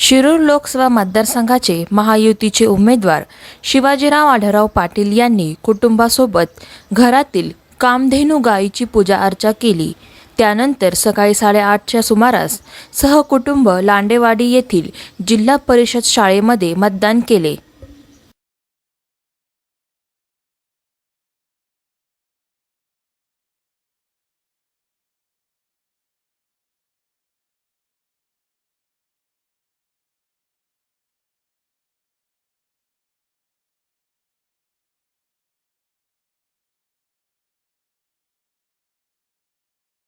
शिरूर लोकसभा मतदारसंघाचे महायुतीचे उमेदवार शिवाजीराव आढळराव पाटील यांनी कुटुंबासोबत घरातील कामधेनू गायीची पूजा अर्चा केली. त्यानंतर सकाळी साडेआठच्या सुमारास सहकुटुंब लांडेवाडी येथील जिल्हा परिषद शाळेमध्ये मतदान केले.